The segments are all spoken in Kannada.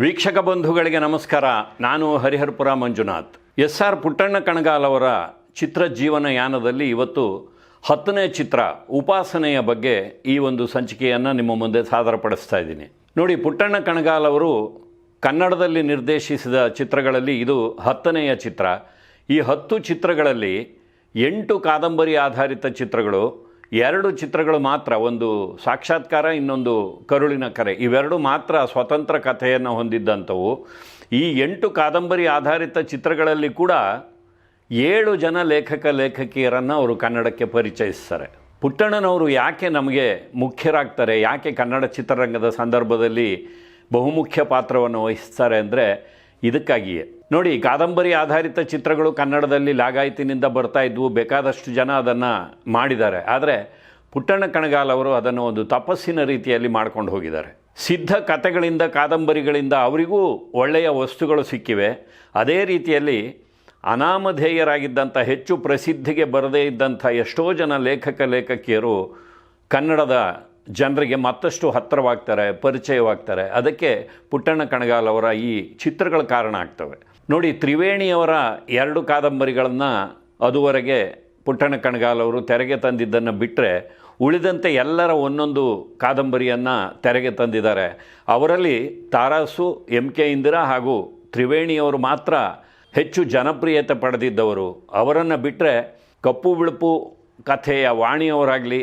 ವೀಕ್ಷಕ ಬಂಧುಗಳಿಗೆ ನಮಸ್ಕಾರ. ನಾನು ಹರಿಹರಪುರ ಮಂಜುನಾಥ್. ಎಸ್ ಆರ್ ಪುಟ್ಟಣ್ಣ ಕಣಗಾಲ್ ಅವರ ಚಿತ್ರ ಜೀವನ ಯಾನದಲ್ಲಿ ಇವತ್ತು ಹತ್ತನೇ ಚಿತ್ರ ಉಪಾಸನೆಯ ಬಗ್ಗೆ ಈ ಒಂದು ಸಂಚಿಕೆಯನ್ನು ನಿಮ್ಮ ಮುಂದೆ ಸಾದರಪಡಿಸ್ತಾ ಇದ್ದೀನಿ. ನೋಡಿ, ಪುಟ್ಟಣ್ಣ ಕಣಗಾಲ್ ಅವರು ಕನ್ನಡದಲ್ಲಿ ನಿರ್ದೇಶಿಸಿದ ಚಿತ್ರಗಳಲ್ಲಿ ಇದು ಹತ್ತನೆಯ ಚಿತ್ರ. ಈ ಹತ್ತು ಚಿತ್ರಗಳಲ್ಲಿ ಎಂಟು ಕಾದಂಬರಿ ಆಧಾರಿತ ಚಿತ್ರಗಳು ಎರಡು ಚಿತ್ರಗಳು ಮಾತ್ರ, ಒಂದು ಸಾಕ್ಷಾತ್ಕಾರ, ಇನ್ನೊಂದು ಕರುಳಿನ ಕರೆ. ಇವೆರಡು ಮಾತ್ರ ಸ್ವತಂತ್ರ ಕಥೆಯನ್ನು ಹೊಂದಿದ್ದಂಥವು. ಈ ಎಂಟು ಕಾದಂಬರಿ ಆಧಾರಿತ ಚಿತ್ರಗಳಲ್ಲಿ ಕೂಡ ಏಳು ಜನ ಲೇಖಕ, ಲೇಖಕಿಯರನ್ನು ಅವರು ಕನ್ನಡಕ್ಕೆ ಪರಿಚಯಿಸ್ತಾರೆ. ಪುಟ್ಟಣ್ಣನವರು ಯಾಕೆ ನಮಗೆ ಮುಖ್ಯರಾಗ್ತಾರೆ, ಯಾಕೆ ಕನ್ನಡ ಚಿತ್ರರಂಗದ ಸಂದರ್ಭದಲ್ಲಿ ಬಹುಮುಖ್ಯ ಪಾತ್ರವನ್ನು ವಹಿಸ್ತಾರೆ ಅಂದರೆ ಇದಕ್ಕಾಗಿಯೇ. ನೋಡಿ, ಕಾದಂಬರಿ ಆಧಾರಿತ ಚಿತ್ರಗಳು ಕನ್ನಡದಲ್ಲಿ ಲಾಗಾಯಿತಿನಿಂದ ಬರ್ತಾ ಇದ್ವು. ಬೇಕಾದಷ್ಟು ಜನ ಅದನ್ನು ಮಾಡಿದ್ದಾರೆ. ಆದರೆ ಪುಟ್ಟಣ್ಣ ಕಣಗಾಲ್ ಅವರು ಅದನ್ನು ಒಂದು ತಪಸ್ಸಿನ ರೀತಿಯಲ್ಲಿ ಮಾಡ್ಕೊಂಡು ಹೋಗಿದ್ದಾರೆ. ಸಿದ್ಧ ಕಥೆಗಳಿಂದ, ಕಾದಂಬರಿಗಳಿಂದ ಅವರಿಗೂ ಒಳ್ಳೆಯ ವಸ್ತುಗಳು ಸಿಕ್ಕಿವೆ. ಅದೇ ರೀತಿಯಲ್ಲಿ ಅನಾಮಧೇಯರಾಗಿದ್ದಂಥ, ಹೆಚ್ಚು ಪ್ರಸಿದ್ಧಿಗೆ ಬರದೇ ಇದ್ದಂಥ ಎಷ್ಟೋ ಜನ ಲೇಖಕ, ಲೇಖಕಿಯರು ಕನ್ನಡದ ಜನರಿಗೆ ಮತ್ತಷ್ಟು ಹತ್ತಿರವಾಗ್ತಾರೆ, ಪರಿಚಯವಾಗ್ತಾರೆ. ಅದಕ್ಕೆ ಪುಟ್ಟಣ್ಣ ಕಣಗಾಲ್ ಅವರ ಈ ಚಿತ್ರಗಳ ಕಾರಣ ಆಗ್ತವೆ. ನೋಡಿ, ತ್ರಿವೇಣಿಯವರ ಎರಡು ಕಾದಂಬರಿಗಳನ್ನು ಅದುವರೆಗೆ ಪುಟ್ಟಣ ಕಣಗಾಲ್ ಅವರು ತೆರೆಗೆ ತಂದಿದ್ದನ್ನು ಬಿಟ್ಟರೆ ಉಳಿದಂತೆ ಎಲ್ಲರ ಒಂದೊಂದು ಕಾದಂಬರಿಯನ್ನು ತೆರೆಗೆ ತಂದಿದ್ದಾರೆ. ಅವರಲ್ಲಿ ತಾರಾಸು ಎಂ ಕೆ ಇಂದಿರಾ ಹಾಗೂ ತ್ರಿವೇಣಿಯವರು ಮಾತ್ರ ಹೆಚ್ಚು ಜನಪ್ರಿಯತೆ ಪಡೆದಿದ್ದವರು. ಅವರನ್ನು ಬಿಟ್ಟರೆ ಕಪ್ಪು ಬಿಳುಪು ಕಥೆಯ ವಾಣಿಯವರಾಗಲಿ,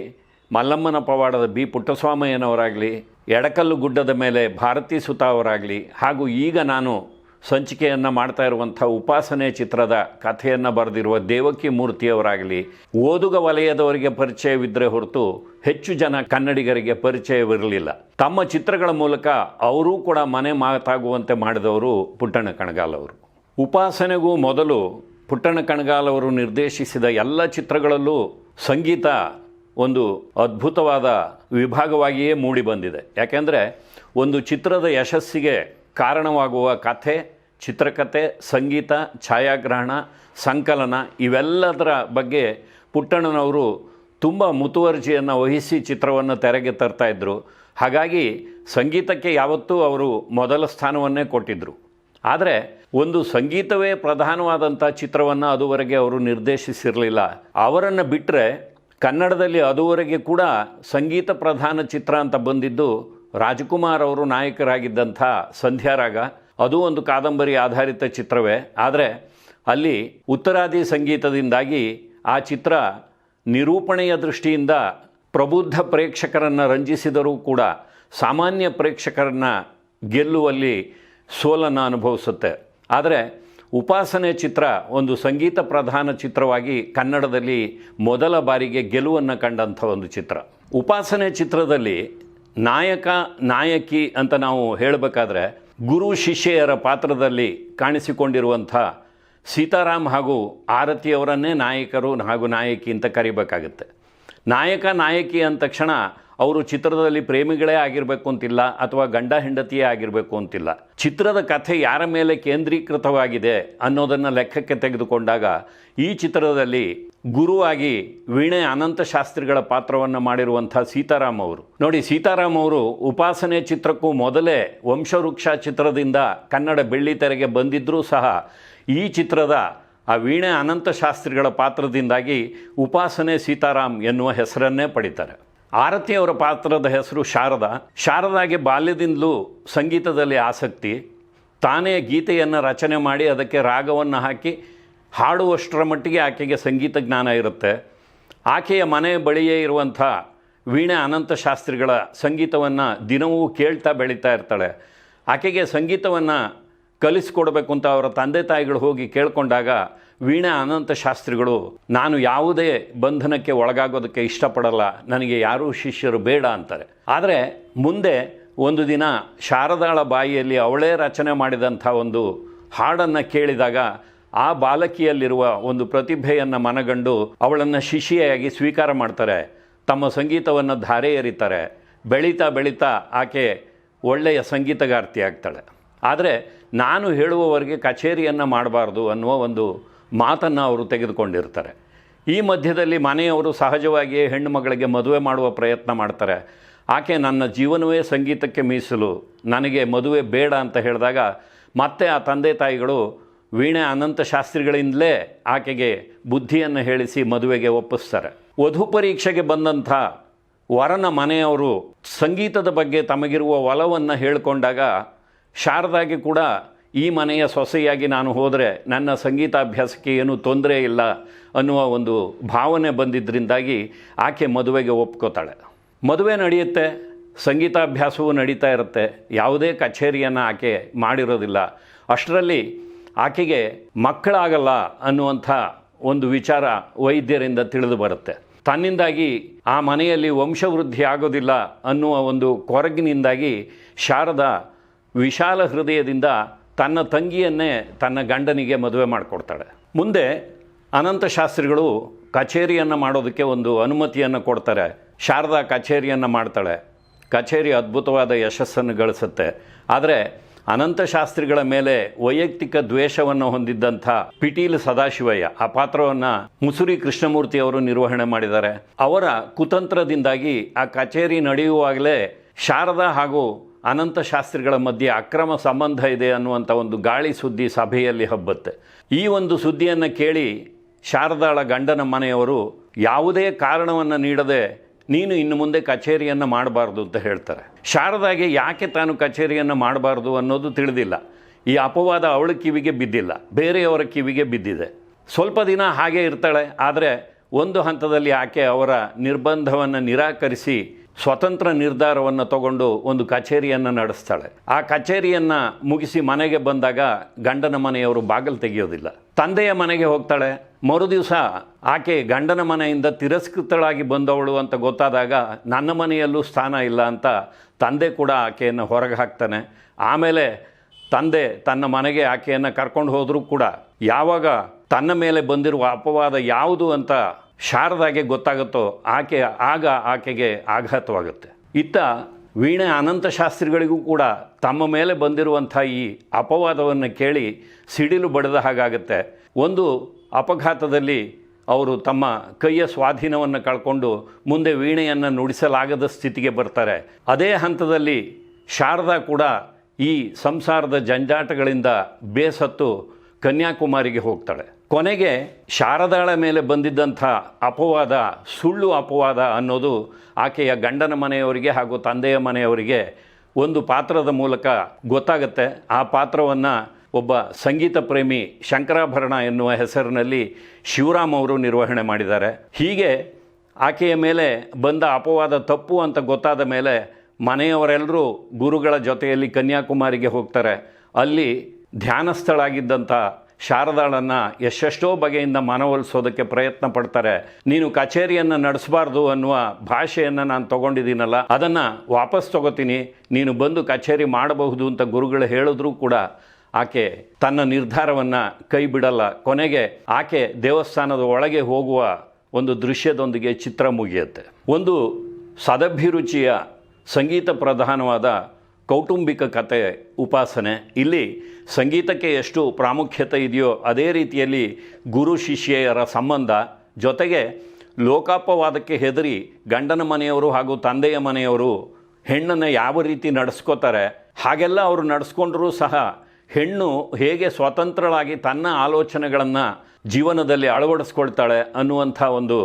ಮಲ್ಲಮ್ಮನ ಪವಾಡದ ಬಿ ಪುಟ್ಟಸ್ವಾಮಯ್ಯನವರಾಗಲಿ, ಎಡಕಲ್ಲು ಗುಡ್ಡದ ಮೇಲೆ ಭಾರತೀ ಸುತ ಅವರಾಗಲಿ ಹಾಗೂ ಈಗ ನಾನು ಸಂಚಿಕೆಯನ್ನು ಮಾಡ್ತಾ ಇರುವಂಥ ಉಪಾಸನೆ ಚಿತ್ರದ ಕಥೆಯನ್ನು ಬರೆದಿರುವ ದೇವಕಿ ಮೂರ್ತಿಯವರಾಗಲಿ, ಓದುಗ ವಲಯದವರಿಗೆ ಪರಿಚಯವಿದ್ದರೆ ಹೊರತು ಹೆಚ್ಚು ಜನ ಕನ್ನಡಿಗರಿಗೆ ಪರಿಚಯವಿರಲಿಲ್ಲ. ತಮ್ಮ ಚಿತ್ರಗಳ ಮೂಲಕ ಅವರೂ ಕೂಡ ಮನೆ ಮಾತಾಗುವಂತೆ ಮಾಡಿದವರು ಪುಟ್ಟಣ ಕಣಗಾಲ್ ಅವರು. ಉಪಾಸನೆಗೂ ಮೊದಲು ಪುಟ್ಟಣ ಕಣಗಾಲ್ ಅವರು ನಿರ್ದೇಶಿಸಿದ ಎಲ್ಲ ಚಿತ್ರಗಳಲ್ಲೂ ಸಂಗೀತ ಒಂದು ಅದ್ಭುತವಾದ ವಿಭಾಗವಾಗಿಯೇ ಮೂಡಿಬಂದಿದೆ. ಯಾಕೆಂದರೆ ಒಂದು ಚಿತ್ರದ ಯಶಸ್ಸಿಗೆ ಕಾರಣವಾಗುವ ಕಥೆ ಚಿತ್ರಕಥೆ ಸಂಗೀತ, ಛಾಯಾಗ್ರಹಣ, ಸಂಕಲನ ಇವೆಲ್ಲದರ ಬಗ್ಗೆ ಪುಟ್ಟಣ್ಣನವರು ತುಂಬ ಮುತುವರ್ಜಿಯನ್ನು ವಹಿಸಿ ಚಿತ್ರವನ್ನು ತೆರೆಗೆ ತರ್ತಾ ಇದ್ದರು ಹಾಗಾಗಿ ಸಂಗೀತಕ್ಕೆ ಯಾವತ್ತೂ ಅವರು ಮೊದಲ ಸ್ಥಾನವನ್ನೇ ಕೊಟ್ಟಿದ್ದರು ಆದರೆ ಒಂದು ಸಂಗೀತವೇ ಪ್ರಧಾನವಾದಂಥ ಚಿತ್ರವನ್ನು ಅದುವರೆಗೆ ಅವರು ನಿರ್ದೇಶಿಸಿರಲಿಲ್ಲ. ಅವರನ್ನು ಬಿಟ್ಟರೆ ಕನ್ನಡದಲ್ಲಿ ಅದುವರೆಗೆ ಕೂಡ ಸಂಗೀತ ಪ್ರಧಾನ ಚಿತ್ರ ಅಂತ ಬಂದಿದ್ದು ರಾಜ್ಕುಮಾರ್ ಅವರು ನಾಯಕರಾಗಿದ್ದಂಥ ಸಂಧ್ಯಾರಾಗ ಅದು ಒಂದು ಕಾದಂಬರಿ ಆಧಾರಿತ ಚಿತ್ರವೇ. ಆದರೆ ಅಲ್ಲಿ ಉತ್ತರಾದಿ ಸಂಗೀತದಿಂದಾಗಿ ಆ ಚಿತ್ರ ನಿರೂಪಣೆಯ ದೃಷ್ಟಿಯಿಂದ ಪ್ರಬುದ್ಧ ಪ್ರೇಕ್ಷಕರನ್ನು ರಂಜಿಸಿದರೂ ಕೂಡ ಸಾಮಾನ್ಯ ಪ್ರೇಕ್ಷಕರನ್ನು ಗೆಲ್ಲುವಲ್ಲಿ ಸೋಲನ್ನು ಅನುಭವಿಸುತ್ತೆ. ಆದರೆ ಉಪಾಸನೆ ಚಿತ್ರ ಒಂದು ಸಂಗೀತ ಪ್ರಧಾನ ಚಿತ್ರವಾಗಿ ಕನ್ನಡದಲ್ಲಿ ಮೊದಲ ಬಾರಿಗೆ ಗೆಲುವನ್ನು ಕಂಡಂಥ ಒಂದು ಚಿತ್ರ. ಉಪಾಸನೆ ಚಿತ್ರದಲ್ಲಿ ನಾಯಕ ನಾಯಕಿ ಅಂತ ನಾವು ಹೇಳಬೇಕಾದ್ರೆ ಗುರು ಶಿಷ್ಯರ ಪಾತ್ರದಲ್ಲಿ ಕಾಣಿಸಿಕೊಂಡಿರುವಂಥ ಸೀತಾರಾಮ್ ಹಾಗೂ ಆರತಿಯವರನ್ನೇ ನಾಯಕರು ಹಾಗೂ ನಾಯಕಿ ಅಂತ ಕರಿಬೇಕಾಗುತ್ತೆ. ನಾಯಕ, ನಾಯಕಿ ಅಂದ ತಕ್ಷಣ ಅವರು ಚಿತ್ರದಲ್ಲಿ ಪ್ರೇಮಿಗಳೇ ಆಗಿರಬೇಕು ಅಂತಿಲ್ಲ ಅಥವಾ ಗಂಡ ಹೆಂಡತಿಯೇ ಆಗಿರಬೇಕು ಅಂತಿಲ್ಲ. ಚಿತ್ರದ ಕಥೆ ಯಾರ ಮೇಲೆ ಕೇಂದ್ರೀಕೃತವಾಗಿದೆ ಅನ್ನೋದನ್ನು ಲೆಕ್ಕಕ್ಕೆ ತೆಗೆದುಕೊಂಡಾಗ ಈ ಚಿತ್ರದಲ್ಲಿ ಗುರುವಾಗಿ ವೀಣೆ ಅನಂತ ಶಾಸ್ತ್ರಿಗಳ ಪಾತ್ರವನ್ನು ಮಾಡಿರುವಂಥ ಸೀತಾರಾಮ್ ಅವರು. ನೋಡಿ, ಸೀತಾರಾಮ್ ಅವರು ಉಪಾಸನೆ ಚಿತ್ರಕ್ಕೂ ಮೊದಲೇ ವಂಶವೃಕ್ಷ ಚಿತ್ರದಿಂದ ಕನ್ನಡ ಬೆಳ್ಳಿ ತೆರೆಗೆ ಬಂದಿದ್ದರೂ ಸಹ ಈ ಚಿತ್ರದ ಆ ವೀಣೆ ಅನಂತ ಶಾಸ್ತ್ರಿಗಳ ಪಾತ್ರದಿಂದಾಗಿ ಉಪಾಸನೆ ಸೀತಾರಾಮ್ ಎನ್ನುವ ಹೆಸರನ್ನೇ ಪಡಿತಾರೆ. ಆರತಿಯವರ ಪಾತ್ರದ ಹೆಸರು ಶಾರದಾ. ಶಾರದಾಗೆ ಬಾಲ್ಯದಿಂದಲೂ ಸಂಗೀತದಲ್ಲಿ ಆಸಕ್ತಿ. ತಾನೇ ಗೀತೆಯನ್ನು ರಚನೆ ಮಾಡಿ ಅದಕ್ಕೆ ರಾಗವನ್ನು ಹಾಕಿ ಹಾಡುವಷ್ಟರ ಮಟ್ಟಿಗೆ ಆಕೆಗೆ ಸಂಗೀತ ಜ್ಞಾನ ಇರುತ್ತೆ. ಆಕೆಯ ಮನೆ ಬಳಿಯೇ ಇರುವಂಥ ವೀಣೆ ಅನಂತ ಶಾಸ್ತ್ರಿಗಳ ಸಂಗೀತವನ್ನು ದಿನವೂ ಕೇಳ್ತಾ ಬೆಳೀತಾ ಇರ್ತಾಳೆ. ಆಕೆಗೆ ಸಂಗೀತವನ್ನು ಕಲಿಸ್ಕೊಡ್ಬೇಕು ಅಂತ ಅವರ ತಂದೆ ತಾಯಿಗಳು ಹೋಗಿ ಕೇಳಿಕೊಂಡಾಗ ವೀಣೆ ಅನಂತ ಶಾಸ್ತ್ರಿಗಳು, ನಾನು ಯಾವುದೇ ಬಂಧನಕ್ಕೆ ಒಳಗಾಗೋದಕ್ಕೆ ಇಷ್ಟಪಡಲ್ಲ, ನನಗೆ ಯಾರೂ ಶಿಷ್ಯರು ಬೇಡ ಅಂತಾರೆ. ಆದರೆ ಮುಂದೆ ಒಂದು ದಿನ ಶಾರದಾಳ ಬಾಯಿಯಲ್ಲಿ ಅವಳೇ ರಚನೆ ಮಾಡಿದಂಥ ಒಂದು ಹಾಡನ್ನು ಕೇಳಿದಾಗ ಆ ಬಾಲಕಿಯಲ್ಲಿರುವ ಒಂದು ಪ್ರತಿಭೆಯನ್ನು ಮನಗಂಡು ಅವಳನ್ನು ಶಿಷ್ಯೆಯಾಗಿ ಸ್ವೀಕಾರ ಮಾಡ್ತಾರೆ. ತಮ್ಮ ಸಂಗೀತವನ್ನು ಧಾರೆ ಎರಿತಾರೆ ಬೆಳೀತಾ ಬೆಳೀತಾ ಆಕೆ ಒಳ್ಳೆಯ ಸಂಗೀತಗಾರ್ತಿ ಆಗ್ತಾಳೆ. ಆದರೆ ನಾನು ಹೇಳುವವರೆಗೆ ಕಚೇರಿಯನ್ನು ಮಾಡಬಾರ್ದು ಅನ್ನುವ ಒಂದು ಮಾತನ್ನು ಅವರು ತೆಗೆದುಕೊಂಡಿರ್ತಾರೆ. ಈ ಮಧ್ಯದಲ್ಲಿ ಮನೆಯವರು ಸಹಜವಾಗಿಯೇ ಹೆಣ್ಣು ಮಗಳಿಗೆ ಮದುವೆ ಮಾಡುವ ಪ್ರಯತ್ನ ಮಾಡ್ತಾರೆ. ಆಕೆ ನನ್ನ ಜೀವನವೇ ಸಂಗೀತಕ್ಕೆ ಮೀಸಲು, ನನಗೆ ಮದುವೆ ಬೇಡ ಅಂತ ಹೇಳಿದಾಗ ಮತ್ತೆ ಆ ತಂದೆ ತಾಯಿಗಳು ವೀಣೆ ಅನಂತ ಶಾಸ್ತ್ರಿಗಳಿಂದಲೇ ಆಕೆಗೆ ಬುದ್ಧಿಯನ್ನು ಹೇಳಿಸಿ ಮದುವೆಗೆ ಒಪ್ಪಿಸ್ತಾರೆ. ವಧು ಪರೀಕ್ಷೆಗೆ ಬಂದಂಥ ವರನ ಮನೆಯವರು ಸಂಗೀತದ ಬಗ್ಗೆ ತಮಗಿರುವ ಒಲವನ್ನು ಹೇಳಿಕೊಂಡಾಗ ಶಾರದಾಗೆ ಕೂಡ ಈ ಮನೆಯ ಸೊಸೆಯಾಗಿ ನಾನು ಹೋದರೆ ನನ್ನ ಸಂಗೀತಾಭ್ಯಾಸಕ್ಕೆ ಏನೂ ತೊಂದರೆ ಇಲ್ಲ ಅನ್ನುವ ಒಂದು ಭಾವನೆ ಬಂದಿದ್ದರಿಂದಾಗಿ ಆಕೆ ಮದುವೆಗೆ ಒಪ್ಕೋತಾಳೆ. ಮದುವೆ ನಡೆಯುತ್ತೆ, ಸಂಗೀತಾಭ್ಯಾಸವೂ ನಡೀತಾ ಇರುತ್ತೆ, ಯಾವುದೇ ಕಚೇರಿಯನ್ನು ಆಕೆ ಮಾಡಿರೋದಿಲ್ಲ. ಅಷ್ಟರಲ್ಲಿ ಆಕೆಗೆ ಮಕ್ಕಳಾಗಲ್ಲ ಅನ್ನುವಂಥ ಒಂದು ವಿಚಾರ ವೈದ್ಯರಿಂದ ತಿಳಿದು ಬರುತ್ತೆ. ತನ್ನಿಂದಾಗಿ ಆ ಮನೆಯಲ್ಲಿ ವಂಶವೃದ್ಧಿ ಆಗೋದಿಲ್ಲ ಅನ್ನುವ ಒಂದು ಕೊರಗಿನಿಂದಾಗಿ ಶಾರದ ವಿಶಾಲ ಹೃದಯದಿಂದ ತನ್ನ ತಂಗಿಯನ್ನೇ ತನ್ನ ಗಂಡನಿಗೆ ಮದುವೆ ಮಾಡಿಕೊಡ್ತಾಳೆ. ಮುಂದೆ ಅನಂತ ಶಾಸ್ತ್ರಿಗಳು ಕಚೇರಿಯನ್ನು ಮಾಡೋದಕ್ಕೆ ಒಂದು ಅನುಮತಿಯನ್ನು ಕೊಡ್ತಾರೆ. ಶಾರದಾ ಕಚೇರಿಯನ್ನು ಮಾಡ್ತಾಳೆ. ಕಚೇರಿ ಅದ್ಭುತವಾದ ಯಶಸ್ಸನ್ನು ಗಳಿಸುತ್ತೆ. ಆದರೆ ಅನಂತ ಶಾಸ್ತ್ರಿಗಳ ಮೇಲೆ ವೈಯಕ್ತಿಕ ದ್ವೇಷವನ್ನು ಹೊಂದಿದ್ದಂಥ ಪಿಟೀಲ್ ಸದಾಶಿವಯ್ಯ, ಆ ಪಾತ್ರವನ್ನು ಮುಸುರಿ ಕೃಷ್ಣಮೂರ್ತಿ ಅವರು ನಿರ್ವಹಣೆ ಮಾಡಿದ್ದಾರೆ. ಅವರ ಕುತಂತ್ರದಿಂದಾಗಿ ಆ ಕಚೇರಿ ನಡೆಯುವಾಗಲೇ ಶಾರದಾ ಹಾಗೂ ಅನಂತ ಶಾಸ್ತ್ರಿಗಳ ಮಧ್ಯೆ ಅಕ್ರಮ ಸಂಬಂಧ ಇದೆ ಅನ್ನುವಂಥ ಒಂದು ಗಾಳಿ ಸುದ್ದಿ ಸಭೆಯಲ್ಲಿ ಹಬ್ಬತ್ತೆ. ಈ ಒಂದು ಸುದ್ದಿಯನ್ನು ಕೇಳಿ ಶಾರದಾಳ ಗಂಡನ ಮನೆಯವರು ಯಾವುದೇ ಕಾರಣವನ್ನು ನೀಡದೆ ನೀನು ಇನ್ನು ಮುಂದೆ ಕಚೇರಿಯನ್ನು ಮಾಡಬಾರ್ದು ಅಂತ ಹೇಳ್ತಾರೆ. ಶಾರದಾಗೆ ಯಾಕೆ ತಾನು ಕಚೇರಿಯನ್ನು ಮಾಡಬಾರ್ದು ಅನ್ನೋದು ತಿಳಿದಿಲ್ಲ. ಈ ಅಪವಾದ ಅವಳ ಕಿವಿಗೆ ಬಿದ್ದಿಲ್ಲ, ಬೇರೆಯವರ ಕಿವಿಗೆ ಬಿದ್ದಿದೆ. ಸ್ವಲ್ಪ ದಿನ ಹಾಗೆ ಇರ್ತಾಳೆ, ಆದರೆ ಒಂದು ಹಂತದಲ್ಲಿ ಆಕೆ ಅವರ ನಿರ್ಬಂಧವನ್ನು ನಿರಾಕರಿಸಿ ಸ್ವತಂತ್ರ ನಿರ್ಧಾರವನ್ನು ತಗೊಂಡು ಒಂದು ಕಚೇರಿಯನ್ನು ನಡೆಸ್ತಾಳೆ. ಆ ಕಚೇರಿಯನ್ನು ಮುಗಿಸಿ ಮನೆಗೆ ಬಂದಾಗ ಗಂಡನ ಮನೆಯವರು ಬಾಗಿಲು ತೆಗೆಯೋದಿಲ್ಲ. ತಂದೆಯ ಮನೆಗೆ ಹೋಗ್ತಾಳೆ ಮರುದಿವಸ ಆಕೆ ಗಂಡನ ಮನೆಯಿಂದ ತಿರಸ್ಕೃತಳಾಗಿ ಬಂದವಳು ಅಂತ ಗೊತ್ತಾದಾಗ ನನ್ನ ಮನೆಯಲ್ಲೂ ಸ್ಥಾನ ಇಲ್ಲ ಅಂತ ತಂದೆ ಕೂಡ ಆಕೆಯನ್ನು ಹೊರಗೆ ಹಾಕ್ತಾನೆ. ಆಮೇಲೆ ತಂದೆ ತನ್ನ ಮನೆಗೆ ಆಕೆಯನ್ನು ಕರ್ಕೊಂಡು ಹೋದರೂ ಕೂಡ ಯಾವಾಗ ತನ್ನ ಮೇಲೆ ಬಂದಿರುವ ಅಪವಾದ ಯಾವುದು ಅಂತ ಶಾರದಾಗೆ ಗೊತ್ತಾಗುತ್ತೋ ಆಕೆ ಆಗ ಆಕೆಗೆ ಆಘಾತವಾಗುತ್ತೆ. ಇತ್ತ ವೀಣೆ ಅನಂತ ಶಾಸ್ತ್ರಿಗಳಿಗೂ ಕೂಡ ತಮ್ಮ ಮೇಲೆ ಬಂದಿರುವಂಥ ಈ ಅಪವಾದವನ್ನು ಕೇಳಿ ಸಿಡಿಲು ಬಡಿದ ಹಾಗಾಗುತ್ತೆ. ಒಂದು ಅಪಘಾತದಲ್ಲಿ ಅವರು ತಮ್ಮ ಕೈಯ ಸ್ವಾಧೀನವನ್ನು ಕಳ್ಕೊಂಡು ಮುಂದೆ ವೀಣೆಯನ್ನು ನುಡಿಸಲಾಗದ ಸ್ಥಿತಿಗೆ ಬರ್ತಾರೆ. ಅದೇ ಹಂತದಲ್ಲಿ ಶಾರದಾ ಕೂಡ ಈ ಸಂಸಾರದ ಜಂಜಾಟಗಳಿಂದ ಬೇಸತ್ತು ಕನ್ಯಾಕುಮಾರಿಗೆ ಹೋಗ್ತಾಳೆ. ಕೊನೆಗೆ ಶಾರದಾಳ ಮೇಲೆ ಬಂದಿದ್ದಂಥ ಅಪವಾದ, ಸುಳ್ಳು ಅಪವಾದ ಅನ್ನೋದು ಆಕೆಯ ಗಂಡನ ಮನೆಯವರಿಗೆ ಹಾಗೂ ತಂದೆಯ ಮನೆಯವರಿಗೆ ಒಂದು ಪಾತ್ರದ ಮೂಲಕ ಗೊತ್ತಾಗುತ್ತೆ. ಆ ಪಾತ್ರವನ್ನು ಒಬ್ಬ ಸಂಗೀತ ಪ್ರೇಮಿ ಶಂಕರಾಭರಣ ಎನ್ನುವ ಹೆಸರಿನಲ್ಲಿ ಶಿವರಾಮ್ ಅವರು ನಿರ್ವಹಣೆ ಮಾಡಿದ್ದಾರೆ. ಹೀಗೆ ಆಕೆಯ ಮೇಲೆ ಬಂದ ಅಪವಾದ ತಪ್ಪು ಅಂತ ಗೊತ್ತಾದ ಮೇಲೆ ಮನೆಯವರೆಲ್ಲರೂ ಗುರುಗಳ ಜೊತೆಯಲ್ಲಿ ಕನ್ಯಾಕುಮಾರಿಗೆ ಹೋಗ್ತಾರೆ. ಅಲ್ಲಿ ಧ್ಯಾನಸ್ಥಳ ಆಗಿದ್ದಂಥ ಶಾರದಾಳನ್ನು ಎಷ್ಟೆಷ್ಟೋ ಬಗೆಯಿಂದ ಮನವೊಲಿಸೋದಕ್ಕೆ ಪ್ರಯತ್ನ ಪಡ್ತಾರೆ. ನೀನು ಕಚೇರಿಯನ್ನು ನಡೆಸಬಾರ್ದು ಅನ್ನುವ ಭಾಷೆಯನ್ನು ನಾನು ತಗೊಂಡಿದ್ದೀನಲ್ಲ, ಅದನ್ನು ವಾಪಸ್ ತಗೋತೀನಿ. ನೀನು ಬಂದು ಕಚೇರಿ ಮಾಡಬಹುದು ಅಂತ ಗುರುಗಳು ಹೇಳಿದ್ರೂ ಕೂಡ ಆಕೆ ತನ್ನ ನಿರ್ಧಾರವನ್ನು ಕೈ ಬಿಡಲ್ಲ. ಕೊನೆಗೆ ಆಕೆ ದೇವಸ್ಥಾನದ ಒಳಗೆ ಹೋಗುವ ಒಂದು ದೃಶ್ಯದೊಂದಿಗೆ ಚಿತ್ರ ಮುಗಿಯುತ್ತೆ. ಒಂದು ಸದಭಿರುಚಿಯ ಸಂಗೀತ ಪ್ರಧಾನವಾದ ಕೌಟುಂಬಿಕ ಕತೆ ಉಪಾಸನೆ. ಇಲ್ಲಿ ಸಂಗೀತಕ್ಕೆ ಎಷ್ಟು ಪ್ರಾಮುಖ್ಯತೆ ಇದೆಯೋ ಅದೇ ರೀತಿಯಲ್ಲಿ ಗುರು ಶಿಷ್ಯೆಯರ ಸಂಬಂಧ. ಜೊತೆಗೆ ಲೋಕಾಪವಾದಕ್ಕೆ ಹೆದರಿ ಗಂಡನ ಮನೆಯವರು ಹಾಗೂ ತಂದೆಯ ಮನೆಯವರು ಹೆಣ್ಣನ್ನು ಯಾವ ರೀತಿ ನಡೆಸ್ಕೋತಾರೆ, ಹಾಗೆಲ್ಲ ಅವರು ನಡೆಸ್ಕೊಂಡ್ರೂ ಸಹ ಹೆಣ್ಣು ಹೇಗೆ ಸ್ವತಂತ್ರಳಾಗಿ ತನ್ನ ಆಲೋಚನೆಗಳನ್ನು ಜೀವನದಲ್ಲಿ ಅಳವಡಿಸ್ಕೊಳ್ತಾಳೆ ಅನ್ನುವಂಥ ಒಂದು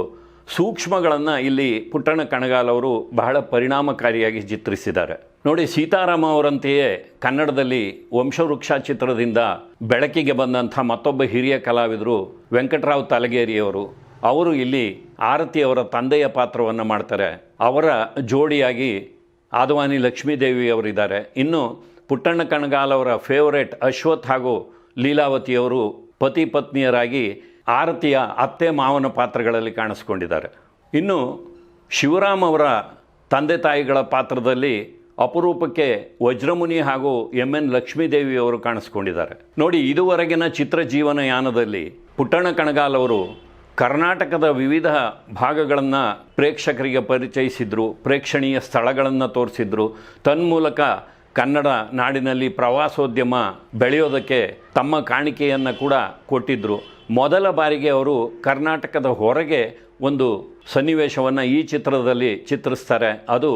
ಸೂಕ್ಷ್ಮಗಳನ್ನು ಇಲ್ಲಿ ಪುಟ್ಟಣ ಕಣಗಾಲ್ ಅವರು ಬಹಳ ಪರಿಣಾಮಕಾರಿಯಾಗಿ ಚಿತ್ರಿಸಿದ್ದಾರೆ. ನೋಡಿ, ಸೀತಾರಾಮ ಅವರಂತೆಯೇ ಕನ್ನಡದಲ್ಲಿ ವಂಶವೃಕ್ಷ ಚಿತ್ರದಿಂದ ಬೆಳಕಿಗೆ ಬಂದಂಥ ಮತ್ತೊಬ್ಬ ಹಿರಿಯ ಕಲಾವಿದರು ವೆಂಕಟರಾವ್ ತಲಗೇರಿಯವರು. ಅವರು ಇಲ್ಲಿ ಆರತಿಯವರ ತಂದೆಯ ಪಾತ್ರವನ್ನು ಮಾಡ್ತಾರೆ. ಅವರ ಜೋಡಿಯಾಗಿ ಆದವಾನಿ ಲಕ್ಷ್ಮೀದೇವಿ ಅವರಿದ್ದಾರೆ ಇನ್ನು ಪುಟ್ಟಣ್ಣ ಕಣಗಾಲ್ ಅವರ ಫೇವರೇಟ್ ಅಶ್ವಥ್ ಹಾಗೂ ಲೀಲಾವತಿಯವರು ಪತಿ ಪತ್ನಿಯರಾಗಿ ಆರತಿಯ ಅತ್ತೆ ಮಾವನ ಪಾತ್ರಗಳಲ್ಲಿ ಕಾಣಿಸ್ಕೊಂಡಿದ್ದಾರೆ. ಇನ್ನು ಶಿವರಾಮ್ ಅವರ ತಂದೆ ತಾಯಿಗಳ ಪಾತ್ರದಲ್ಲಿ ಅಪರೂಪಕ್ಕೆ ವಜ್ರಮುನಿ ಹಾಗೂ ಎಂ ಎನ್ ಲಕ್ಷ್ಮೀದೇವಿಯವರು ಕಾಣಿಸ್ಕೊಂಡಿದ್ದಾರೆ. ನೋಡಿ, ಇದುವರೆಗಿನ ಚಿತ್ರಜೀವನ ಯಾನದಲ್ಲಿ ಪುಟ್ಟಣ ಕಣಗಾಲ್ ಅವರು ಕರ್ನಾಟಕದ ವಿವಿಧ ಭಾಗಗಳನ್ನು ಪ್ರೇಕ್ಷಕರಿಗೆ ಪರಿಚಯಿಸಿದ್ರು, ಪ್ರೇಕ್ಷಣೀಯ ಸ್ಥಳಗಳನ್ನು ತೋರಿಸಿದ್ರು. ತನ್ಮೂಲಕ ಕನ್ನಡ ನಾಡಿನಲ್ಲಿ ಪ್ರವಾಸೋದ್ಯಮ ಬೆಳೆಯೋದಕ್ಕೆ ತಮ್ಮ ಕಾಣಿಕೆಯನ್ನು ಕೂಡ ಕೊಟ್ಟಿದ್ದರು ಮೊದಲ ಬಾರಿಗೆ ಅವರು ಕರ್ನಾಟಕದ ಹೊರಗೆ ಒಂದು ಸನ್ನಿವೇಶವನ್ನು ಈ ಚಿತ್ರದಲ್ಲಿ ಚಿತ್ರಿಸ್ತಾರೆ. ಅದು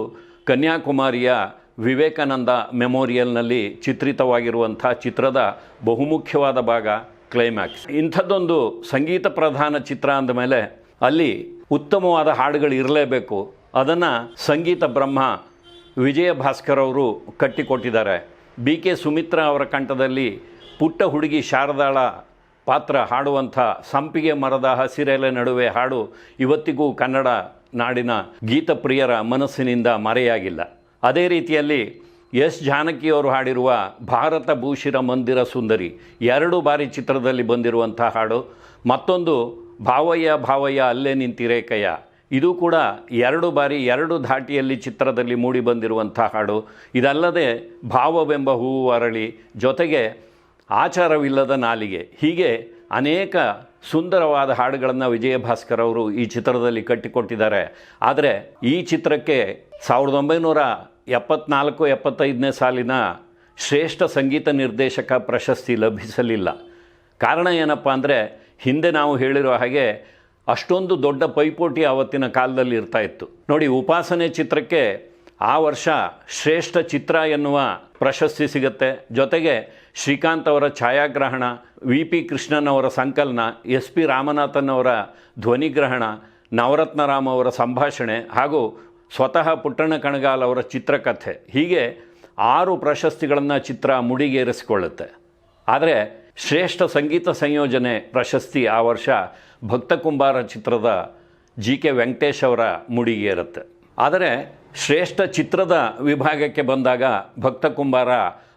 ಕನ್ಯಾಕುಮಾರಿಯ ವಿವೇಕಾನಂದ ಮೆಮೋರಿಯಲ್ನಲ್ಲಿ ಚಿತ್ರಿತವಾಗಿರುವಂಥ ಚಿತ್ರದ ಬಹುಮುಖ್ಯವಾದ ಭಾಗ ಕ್ಲೈಮ್ಯಾಕ್ಸ್ ಇಂಥದ್ದೊಂದು ಸಂಗೀತ ಪ್ರಧಾನ ಚಿತ್ರ ಅಂದಮೇಲೆ ಅಲ್ಲಿ ಉತ್ತಮವಾದ ಹಾಡುಗಳು ಇರಲೇಬೇಕು. ಅದನ್ನು ಸಂಗೀತ ಬ್ರಹ್ಮ ವಿಜಯ ಭಾಸ್ಕರ್ ಅವರು ಕಟ್ಟಿಕೊಟ್ಟಿದ್ದಾರೆ. ಬಿ ಕೆ ಸುಮಿತ್ರಾ ಅವರ ಕಂಠದಲ್ಲಿ ಪುಟ್ಟ ಹುಡುಗಿ ಶಾರದಾಳ ಪಾತ್ರ ಹಾಡುವಂಥ ಸಂಪಿಗೆ ಮರದ ಹಸಿರೆಲೆ ನಡುವೆ ಹಾಡು ಇವತ್ತಿಗೂ ಕನ್ನಡ ನಾಡಿನ ಗೀತಪ್ರಿಯರ ಮನಸ್ಸಿನಿಂದ ಮರೆಯಾಗಿಲ್ಲ. ಅದೇ ರೀತಿಯಲ್ಲಿ ಎಸ್ ಜಾನಕಿಯವರು ಹಾಡಿರುವ ಭಾರತ ಭೂಷಿರ ಮಂದಿರ ಸುಂದರಿ ಎರಡು ಬಾರಿ ಚಿತ್ರದಲ್ಲಿ ಬಂದಿರುವಂಥ ಹಾಡು. ಮತ್ತೊಂದು ಭಾವಯ್ಯ ಭಾವಯ್ಯ ಅಲ್ಲೇ ನಿಂತಿರೇಕಯ್ಯ ಇದು ಕೂಡ ಎರಡು ಬಾರಿ, ಎರಡು ಧಾಟಿಯಲ್ಲಿ ಚಿತ್ರದಲ್ಲಿ ಮೂಡಿ ಬಂದಿರುವಂಥ ಹಾಡು. ಇದಲ್ಲದೆ ಭಾವವೆಂಬ ಹೂವು ಅರಳಿ, ಜೊತೆಗೆ ಆಚಾರವಿಲ್ಲದ ನಾಲಿಗೆ. ಹೀಗೆ ಅನೇಕ ಸುಂದರವಾದ ಹಾಡುಗಳನ್ನು ವಿಜಯಭಾಸ್ಕರ್ ಅವರು ಈ ಚಿತ್ರದಲ್ಲಿ ಕಟ್ಟಿಕೊಟ್ಟಿದ್ದಾರೆ. ಆದರೆ ಈ ಚಿತ್ರಕ್ಕೆ ಸಾವಿರದ ಒಂಬೈನೂರ ಎಪ್ಪತ್ನಾಲ್ಕು, ಎಪ್ಪತ್ತೈದನೇ ಸಾಲಿನ ಶ್ರೇಷ್ಠ ಸಂಗೀತ ನಿರ್ದೇಶಕ ಪ್ರಶಸ್ತಿ ಲಭಿಸಲಿಲ್ಲ. ಕಾರಣ ಏನಪ್ಪ ಅಂದರೆ ಹಿಂದೆ ನಾವು ಹೇಳಿರೋ ಹಾಗೆ ಅಷ್ಟೊಂದು ದೊಡ್ಡ ಪೈಪೋಟಿ ಆವತ್ತಿನ ಕಾಲದಲ್ಲಿ ಇರ್ತಾ ಇತ್ತು. ನೋಡಿ, ಉಪಾಸನೆ ಚಿತ್ರಕ್ಕೆ ಆ ವರ್ಷ ಶ್ರೇಷ್ಠ ಚಿತ್ರ ಎನ್ನುವ ಪ್ರಶಸ್ತಿ ಸಿಗುತ್ತೆ. ಜೊತೆಗೆ ಶ್ರೀಕಾಂತ್ ಅವರ ಛಾಯಾಗ್ರಹಣ ವಿ ಪಿ ಕೃಷ್ಣನ್ ಅವರ ಸಂಕಲನ ಎಸ್ ಪಿ ರಾಮನಾಥನ್ ಅವರ ಧ್ವನಿಗ್ರಹಣ, ನವರತ್ನರಾಮ್ ಅವರ ಸಂಭಾಷಣೆ ಹಾಗೂ ಸ್ವತಃ ಪುಟ್ಟಣ್ಣ ಕಣಗಾಲ್ ಅವರ ಚಿತ್ರಕಥೆ. ಹೀಗೆ ಆರು ಪ್ರಶಸ್ತಿಗಳನ್ನು ಚಿತ್ರ ಮುಡಿಗೇರಿಸಿಕೊಳ್ಳುತ್ತೆ. ಆದರೆ ಶ್ರೇಷ್ಠ ಸಂಗೀತ ಸಂಯೋಜನೆ ಪ್ರಶಸ್ತಿ ಆ ವರ್ಷ ಭಕ್ತ ಕುಂಬಾರ ಚಿತ್ರದ ಜಿ ಕೆ ವೆಂಕಟೇಶ್ ಅವರ ಮುಡಿಗೇರುತ್ತೆ. ಆದರೆ ಶ್ರೇಷ್ಠ ಚಿತ್ರದ ವಿಭಾಗಕ್ಕೆ ಬಂದಾಗ ಭಕ್ತ ಕುಂಬಾರ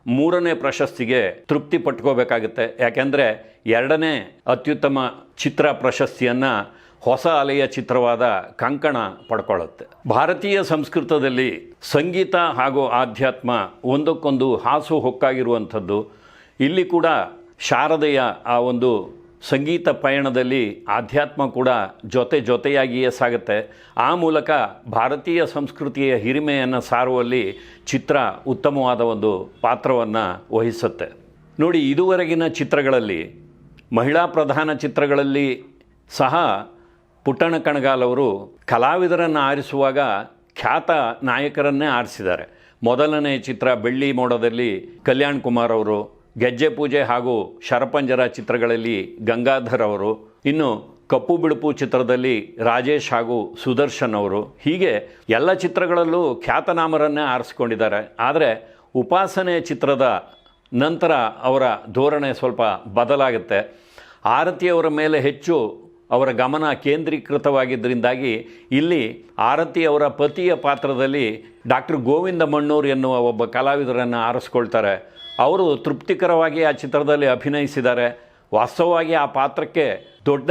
ಮೂರನೇ ಪ್ರಶಸ್ತಿಗೆ ತೃಪ್ತಿ ಪಟ್ಕೋಬೇಕಾಗುತ್ತೆ. ಯಾಕೆಂದರೆ ಎರಡನೇ ಅತ್ಯುತ್ತಮ ಚಿತ್ರ ಪ್ರಶಸ್ತಿಯನ್ನು ಹೊಸ ಅಲೆಯ ಚಿತ್ರವಾದ ಕಂಕಣ ಪಡ್ಕೊಳ್ಳುತ್ತೆ. ಭಾರತೀಯ ಸಂಸ್ಕೃತದಲ್ಲಿ ಸಂಗೀತ ಹಾಗೂ ಆಧ್ಯಾತ್ಮ ಒಂದಕ್ಕೊಂದು ಹಾಸು ಹೊಕ್ಕಾಗಿರುವಂಥದ್ದು ಇಲ್ಲಿ ಕೂಡ ಶಾರದೆಯ ಆ ಒಂದು ಸಂಗೀತ ಪಯಣದಲ್ಲಿ ಆಧ್ಯಾತ್ಮ ಕೂಡ ಜೊತೆ ಜೊತೆಯಾಗಿಯೇ ಸಾಗುತ್ತೆ. ಆ ಮೂಲಕ ಭಾರತೀಯ ಸಂಸ್ಕೃತಿಯ ಹಿರಿಮೆಯನ್ನು ಸಾರುವಲ್ಲಿ ಚಿತ್ರ ಉತ್ತಮವಾದ ಒಂದು ಪಾತ್ರವನ್ನು ವಹಿಸುತ್ತೆ. ನೋಡಿ, ಇದುವರೆಗಿನ ಚಿತ್ರಗಳಲ್ಲಿ, ಮಹಿಳಾ ಪ್ರಧಾನ ಚಿತ್ರಗಳಲ್ಲಿ ಸಹ ಪುಟ್ಟಣ ಕಣಗಾಲ್ ಅವರು ಕಲಾವಿದರನ್ನು ಆರಿಸುವಾಗ ಖ್ಯಾತ ನಾಯಕರನ್ನೇ ಆರಿಸಿದ್ದಾರೆ. ಮೊದಲನೇ ಚಿತ್ರ ಬೆಳ್ಳಿ ಮೋಡದಲ್ಲಿ ಕಲ್ಯಾಣ್ ಕುಮಾರ್ ಅವರು ಗೆಜ್ಜೆ ಪೂಜೆ ಹಾಗೂ ಶರಪಂಜರ ಚಿತ್ರಗಳಲ್ಲಿ ಗಂಗಾಧರ್ ಅವರು, ಇನ್ನು ಕಪ್ಪು ಬಿಳುಪು ಚಿತ್ರದಲ್ಲಿ ರಾಜೇಶ್ ಹಾಗೂ ಸುದರ್ಶನ್ ಅವರು. ಹೀಗೆ ಎಲ್ಲ ಚಿತ್ರಗಳಲ್ಲೂ ಖ್ಯಾತನಾಮರನ್ನೇ ಆರಿಸ್ಕೊಂಡಿದ್ದಾರೆ. ಆದರೆ ಉಪಾಸನೆ ಚಿತ್ರದ ನಂತರ ಅವರ ಧೋರಣೆ ಸ್ವಲ್ಪ ಬದಲಾಗುತ್ತೆ. ಆರತಿಯವರ ಮೇಲೆ ಹೆಚ್ಚು ಅವರ ಗಮನ ಕೇಂದ್ರೀಕೃತವಾಗಿದ್ದರಿಂದಾಗಿ ಇಲ್ಲಿ ಆರತಿ ಅವರ ಪತಿಯ ಪಾತ್ರದಲ್ಲಿ ಡಾಕ್ಟರ್ ಗೋವಿಂದ ಮಣ್ಣೂರ್ ಎನ್ನುವ ಒಬ್ಬ ಕಲಾವಿದರನ್ನು ಆರಿಸ್ಕೊಳ್ತಾರೆ. ಅವರು ತೃಪ್ತಿಕರವಾಗಿ ಆ ಚಿತ್ರದಲ್ಲಿ ಅಭಿನಯಿಸಿದ್ದಾರೆ. ವಾಸ್ತವವಾಗಿ ಆ ಪಾತ್ರಕ್ಕೆ ದೊಡ್ಡ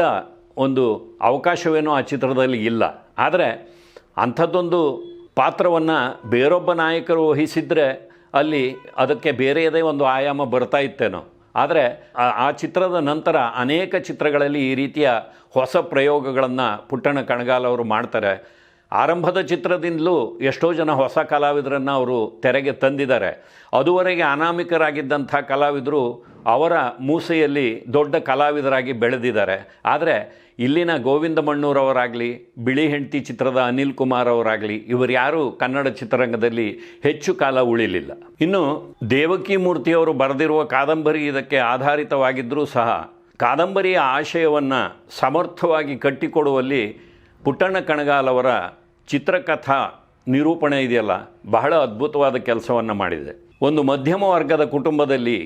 ಒಂದು ಅವಕಾಶವೇನೂ ಆ ಚಿತ್ರದಲ್ಲಿ ಇಲ್ಲ. ಆದರೆ ಅಂಥದ್ದೊಂದು ಪಾತ್ರವನ್ನು ಬೇರೊಬ್ಬ ನಾಯಕರು ವಹಿಸಿದರೆ ಅಲ್ಲಿ ಅದಕ್ಕೆ ಬೇರೆಯದೇ ಒಂದು ಆಯಾಮ ಬರ್ತಾ ಇತ್ತೇನೋ. ಆದರೆ ಆ- ಚಿತ್ರದ ನಂತರ ಅನೇಕ ಚಿತ್ರಗಳಲ್ಲಿ ಈ ರೀತಿಯ ಹೊಸ ಪ್ರಯೋಗಗಳನ್ನು ಪುಟ್ಟಣ ಕಣಗಾಲ್ ಅವರು ಮಾಡ್ತಾರೆ. ಆರಂಭದ ಚಿತ್ರದಿಂದಲೂ ಎಷ್ಟೋ ಜನ ಹೊಸ ಕಲಾವಿದರನ್ನು ಅವರು ತೆರೆಗೆ ತಂದಿದ್ದಾರೆ. ಅದುವರೆಗೆ ಅನಾಮಿಕರಾಗಿದ್ದಂಥ ಕಲಾವಿದರು ಅವರ ಮೂಸೆಯಲ್ಲಿ ದೊಡ್ಡ ಕಲಾವಿದರಾಗಿ ಬೆಳೆದಿದ್ದಾರೆ. ಆದರೆ ಇಲ್ಲಿನ ಗೋವಿಂದ ಮಣ್ಣೂರವರಾಗಲಿ, ಬಿಳಿ ಹೆಂಡತಿ ಚಿತ್ರದ ಅನಿಲ್ ಕುಮಾರ್ ಅವರಾಗಲಿ, ಇವರು ಯಾರೂ ಕನ್ನಡ ಚಿತ್ರರಂಗದಲ್ಲಿ ಹೆಚ್ಚು ಕಾಲ ಉಳಿಲಿಲ್ಲ. ಇನ್ನು ದೇವಕಿ ಮೂರ್ತಿಯವರು ಬರೆದಿರುವ ಕಾದಂಬರಿ ಇದಕ್ಕೆ ಆಧಾರಿತವಾಗಿದ್ದರೂ ಸಹ ಕಾದಂಬರಿಯ ಆಶಯವನ್ನು ಸಮರ್ಥವಾಗಿ ಕಟ್ಟಿಕೊಡುವಲ್ಲಿ ಪುಟ್ಟಣ್ಣ ಕಣಗಾಲ್ ಅವರ ಚಿತ್ರಕಥಾ ನಿರೂಪಣೆ ಇದೆಯಲ್ಲ, ಬಹಳ ಅದ್ಭುತವಾದ ಕೆಲಸವನ್ನು ಮಾಡಿದೆ. ಒಂದು ಮಧ್ಯಮ ವರ್ಗದ ಕುಟುಂಬದಲ್ಲಿ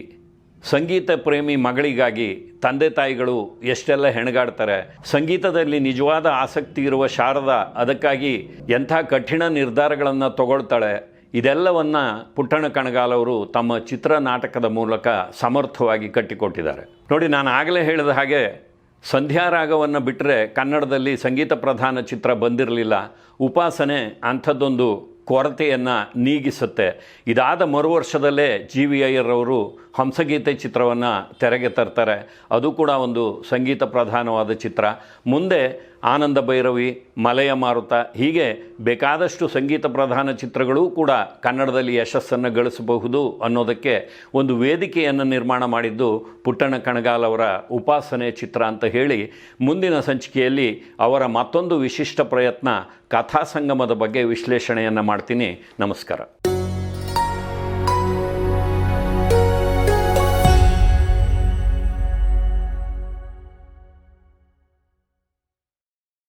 ಸಂಗೀತ ಪ್ರೇಮಿ ಮಗಳಿಗಾಗಿ ತಂದೆ ತಾಯಿಗಳು ಎಷ್ಟೆಲ್ಲ ಹೆಣಗಾಡ್ತಾರೆ, ಸಂಗೀತದಲ್ಲಿ ನಿಜವಾದ ಆಸಕ್ತಿ ಇರುವ ಶಾರದಾ ಅದಕ್ಕಾಗಿ ಎಂಥ ಕಠಿಣ ನಿರ್ಧಾರಗಳನ್ನು ತಗೊಳ್ತಾಳೆ, ಇದೆಲ್ಲವನ್ನು ಪುಟ್ಟಣ ಕಣಗಾಲ್ ಅವರು ತಮ್ಮ ಚಿತ್ರ ನಾಟಕದ ಮೂಲಕ ಸಮರ್ಥವಾಗಿ ಕಟ್ಟಿಕೊಟ್ಟಿದ್ದಾರೆ. ನೋಡಿ, ನಾನು ಆಗಲೇ ಹೇಳಿದ ಹಾಗೆ ಸಂಧ್ಯಾರಾಗವನ್ನು ಬಿಟ್ಟರೆ ಕನ್ನಡದಲ್ಲಿ ಸಂಗೀತ ಪ್ರಧಾನ ಚಿತ್ರ ಬಂದಿರಲಿಲ್ಲ. ಉಪಾಸನೆ ಅಂಥದ್ದೊಂದು ಕೊರತೆಯನ್ನು ನೀಗಿಸುತ್ತೆ. ಇದಾದ ಮರು ವರ್ಷದಲ್ಲೇ ಜಿ ವಿ ಅಯ್ಯರವರು ಹಂಸಗೀತೆ ಚಿತ್ರವನ್ನು ತೆರೆಗೆ ತರ್ತಾರೆ. ಅದು ಕೂಡ ಒಂದು ಸಂಗೀತ ಪ್ರಧಾನವಾದ ಚಿತ್ರ. ಮುಂದೆ ಆನಂದ ಭೈರವಿ, ಮಲಯ ಮಾರುತ, ಹೀಗೆ ಬೇಕಾದಷ್ಟು ಸಂಗೀತ ಪ್ರಧಾನ ಚಿತ್ರಗಳೂ ಕೂಡ ಕನ್ನಡದಲ್ಲಿ ಯಶಸ್ಸನ್ನು ಗಳಿಸಬಹುದು ಅನ್ನೋದಕ್ಕೆ ಒಂದು ವೇದಿಕೆಯನ್ನು ನಿರ್ಮಾಣ ಮಾಡಿದ್ದು ಪುಟ್ಟಣ್ಣ ಕಣಗಾಲ್ ಅವರ ಉಪಾಸನೆ ಚಿತ್ರ ಅಂತ ಹೇಳಿ ಮುಂದಿನ ಸಂಚಿಕೆಯಲ್ಲಿ ಅವರ ಮತ್ತೊಂದು ವಿಶಿಷ್ಟ ಪ್ರಯತ್ನ ಕಥಾ ಸಂಗಮದ ಬಗ್ಗೆ ವಿಶ್ಲೇಷಣೆಯನ್ನು ಮಾಡ್ತೀನಿ. ನಮಸ್ಕಾರ.